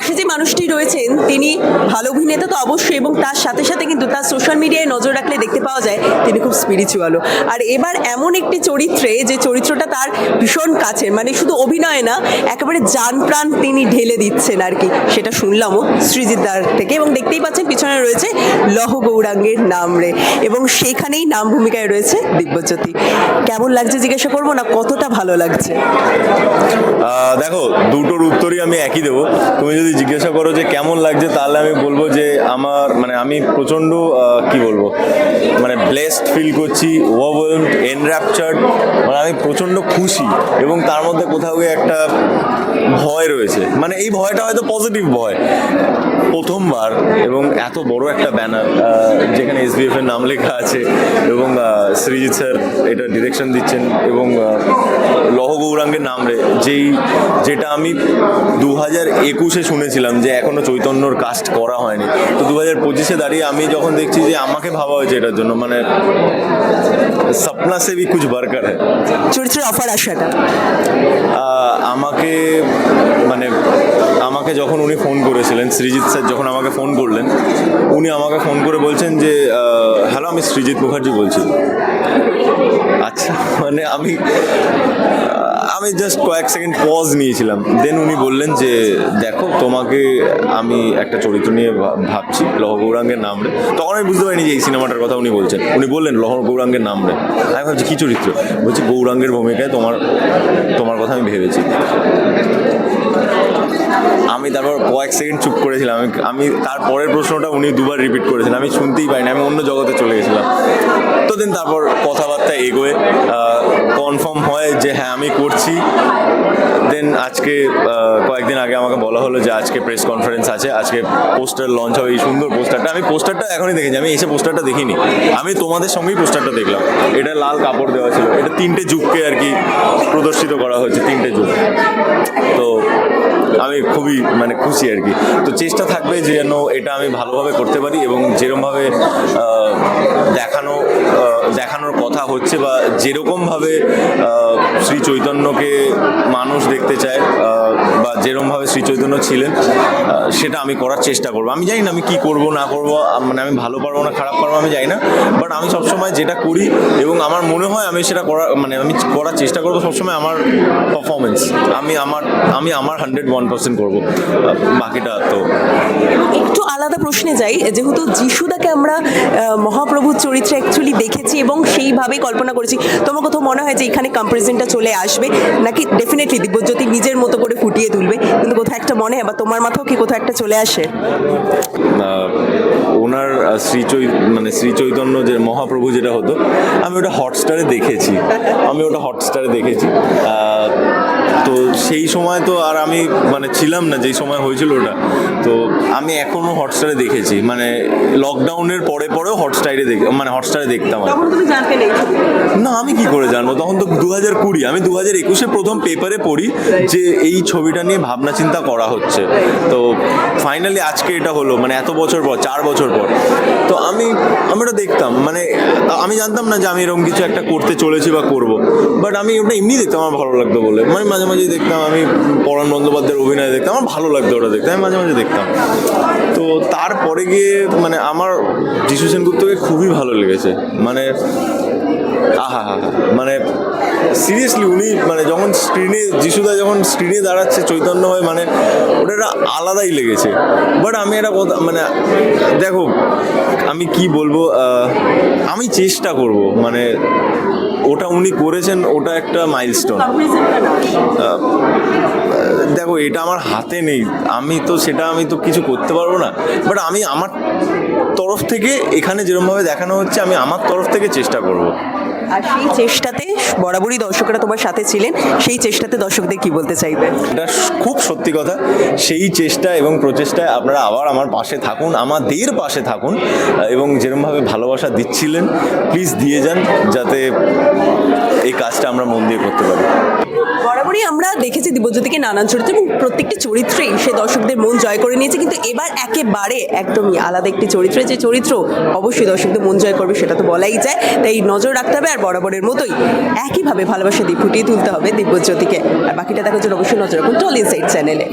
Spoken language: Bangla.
পাশে যে মানুষটি রয়েছেন তিনি ভালো অভিনেতা তো অবশ্যই এবং তার সাথে সাথে কিন্তু তার সোশ্যাল মিডিয়ায় নজর রাখলে দেখতে পাওয়া যায় তিনি খুব স্পিরিচুয়ালও আর এবার এমন একটি চরিত্রে, যে চরিত্রটা তার ভীষণ কাছে মানে শুধু অভিনয় না, একেবারে যান প্রাণ তিনি ঢেলে দিচ্ছেন আর কি। সেটা শুনলামও সৃজিত দার থেকে এবং দেখতেই পাচ্ছেন পিছনে রয়েছে লহ গৌরাঙ্গের নাম রে এবং সেখানেই নাম ভূমিকায় রয়েছে দিব্যজ্যোতি। কেমন লাগছে জিজ্ঞাসা করব না, কতটা ভালো লাগছে? দেখো, দুটোর উত্তরই আমি একই দেবো। তুমি যদি জিজ্ঞাসা করো যে কেমন লাগছে তাহলে আমি বলব যে আমার মানে আমি প্রচণ্ড কি বলব মানে ব্লেসড ফিল করছি ওভারওয়েলড এনর্যাপচার্ড মানে আমি প্রচণ্ড খুশি এবং তার মধ্যে কোথাও একটা ভয় রয়েছে। মানে এই ভয়টা হয়তো পজিটিভ ভয়। প্রথমবার এবং এত বড় একটা ব্যানার যেখানে এসবিএফ এর নাম লেখা আছে এবং সৃজিৎ স্যার এটা ডিরেকশন দিচ্ছেন এবং গৌরাঙ্গের নাম রে যেই যেটা আমি দু হাজার একুশে শুনেছিলাম যে এখনও চৈতন্যর কাস্ট করা হয়নি। তো দু হাজার পঁচিশে দাঁড়িয়ে আমি যখন দেখছি যে আমাকে ভাবা হয়েছে এটার জন্য মানে সপনা সে ভি কুছ বারকার হ্যায়। চরিত্রের অফার আসাটা আমাকে মানে আমাকে যখন উনি ফোন করেছিলেন সৃজিৎ স্যার যখন আমাকে ফোন করলেন উনি আমাকে ফোন করে বলছেন যে হ্যালো আমি সৃজিৎ মুখার্জি বলছি। আচ্ছা। মানে আমি আমি জাস্ট কয়েক সেকেন্ড পজ নিয়েছিলাম। দেন উনি বললেন যে, দেখো, তোমাকে আমি একটা চরিত্র নিয়ে ভাবছি, লহ গৌরাঙ্গের নাম রে। তখন আমি বুঝতে পারিনি যে এই সিনেমাটার কথা উনি বলছেন। উনি বললেন, লহ গৌরাঙ্গের নাম রে। আমি ভাবছি, কী চরিত্র? বলছি, গৌরাঙ্গের ভূমিকায় তোমার তোমার কথা আমি ভেবেছি। আমি তারপর কয়েক সেকেন্ড চুপ করেছিলাম। আমি আমি তার পরের প্রশ্নটা উনি দুবার রিপিট করেছেন। আমি শুনতেই পাইনি, আমি অন্য জগতে চলে গেছিলাম। তো দিন তারপর কথাবার্তা এগোয়। কনফার্ম হয় যে হ্যাঁ আমি করছি। দেন আজকে কয়েকদিন আগে আমাকে বলা হলো যে আজকে প্রেস কনফারেন্স আছে, আজকে পোস্টার লঞ্চ হবে। এই সুন্দর পোস্টারটা আমি পোস্টারটা এখনই দেখেছি, আমি এসে পোস্টারটা দেখিনি। আমি তোমাদের সঙ্গেই পোস্টারটা দেখলাম। এটা লাল কাপড় দেওয়া ছিল। এটা তিনটে যুগকে আর কি প্রদর্শিত করা হয়েছে, তিনটে যুগ। তো আমি খুবই মানে খুশি আর কি। তো চেষ্টা থাকবে যে যেন এটা আমি ভালোভাবে করতে পারি এবং যেরমভাবে দেখানো দেখানোর কথা হচ্ছে বা যেরকমভাবে শ্রী চৈতন্যকে মানুষ দেখতে চায় বা যেরমভাবে শ্রী চৈতন্য ছিলেন সেটা আমি করার চেষ্টা করব। আমি জানি না আমি কি করব, না করব মানে আমি ভালো পারব না, খারাপ পারব, আমি জানি না। বাট আমি সবসময় যেটা করি এবং আমার মনে হয় আমি সেটা করার মানে আমি করার চেষ্টা করব সবসময় আমার পারফরমেন্স আমি আমার আমি আমার হান্ড্রেড ওয়ান পার্সেন্ট করব। বাকিটা তো একটু আলাদা প্রশ্নে যাই, যেহেতু যিশুদাকে আমরা মহাপ্রভুর চরিত্রে অ্যাকচুয়ালি দেখেছি এবং সেইভাবেই কল্পনা করেছি, তোমার কোথাও মনে হয় যে এখানে কম্পারিজনটা চলে আসবে। নাকি ডেফিনেটলি দিব্যজ্যোতি নিজের মতো করে ফুটিয়ে তুলবে। কিন্তু কোথাও একটা মনে হয় বা তোমার মাথাও কি কোথাও একটা চলে আসে? ওনার শ্রী মানে শ্রী চৈতন্য যে মহাপ্রভু যেটা হতো আমি ওটা হটস্টারে দেখেছি। আমি ওটা হটস্টারে দেখেছি। আহ, তো সেই সময় তো আর আমি মানে ছিলাম না যেই সময় হয়েছিল ওটা। তো আমি এখনও হটস্টারে দেখেছি। মানে লকডাউনের পরে পরেও হটস্টারে দেখ মানে হটস্টারে দেখতাম না আমি কি করে জানব? তখন তো দু হাজার হাজার কুড়ি, আমি দু হাজার একুশে প্রথম পেপারে পড়ি যে এই ছবিটা নিয়ে ভাবনা চিন্তা করা হচ্ছে। তো ফাইনালি আজকে এটা হলো মানে এত বছর পর, চার বছর পর। তো আমি আমি ওটা দেখতাম মানে আমি জানতাম না যে আমি এরকম কিছু একটা করতে চলেছি বা করব। বাট আমি ওটা এমনি দেখতাম, আমার ভালো লাগতো বলে। মানে মাঝে মাঝে দেখতাম, আমি পরাণ বন্দ্যোপাধ্যায়ের অভিনয় দেখতাম, আমার ভালো লাগতো ওটা দেখতে, আমি মাঝে মাঝে দেখতাম। তো তারপরে গিয়ে মানে আমার যিশু সেনগুপ্তকে খুবই ভালো লেগেছে। মানে আহা হা। মানে সিরিয়াসলি উনি মানে যখন স্ক্রিনে যিশুদা যখন স্ক্রিনে দাঁড়াচ্ছে চৈতন্য হয় মানে ওটা একটা আলাদাই লেগেছে বাট আমি একটা কথা মানে দেখো আমি কি বলব আমি চেষ্টা করব মানে ওটা উনি করেছেন ওটা একটা মাইলস্টোন দেখো এটা আমার হাতে নেই। আমি তো সেটা আমি তো কিছু করতে পারব না। বাট আমি আমার তরফ থেকে এখানে যেরকমভাবে দেখানো হচ্ছে আমি আমার তরফ থেকে চেষ্টা করব। আর সেই চেষ্টাতে বরাবরই দর্শকরা তোমার সাথে ছিলেন। সেই চেষ্টাতে দর্শকদের কি বলতে চাইবে? এটা খুব সত্যি কথা। সেই চেষ্টা এবং প্রচেষ্টায় আপনারা আবার আমার পাশে থাকুন আমাদের পাশে থাকুন এবং যেরকমভাবে ভালোবাসা দিচ্ছিলেন প্লিজ দিয়ে যান যাতে এই কাজটা আমরা মন দিয়ে করতে পারি। বরাবরই আমরা দেখেছি দিব্যজ্যোতিকে নানান চরিত্র এবং প্রত্যেকটি চরিত্রেই সে দর্শকদের মন জয় করে নিয়েছে। কিন্তু এবার একেবারে একদমই আলাদা একটি চরিত্রে যে চরিত্র অবশ্যই দর্শকদের মন জয় করবে সেটা তো বলাই যায়। তাই নজর রাখতে হবে আর বরাবরের মতোই একইভাবে ভালোবাসা দিয়ে ফুটিয়ে তুলতে হবে দিব্যজ্যোতিকে। আর বাকিটা দেখার জন্য অবশ্যই নজর রাখুন টল ইনসাইড চ্যানেলে।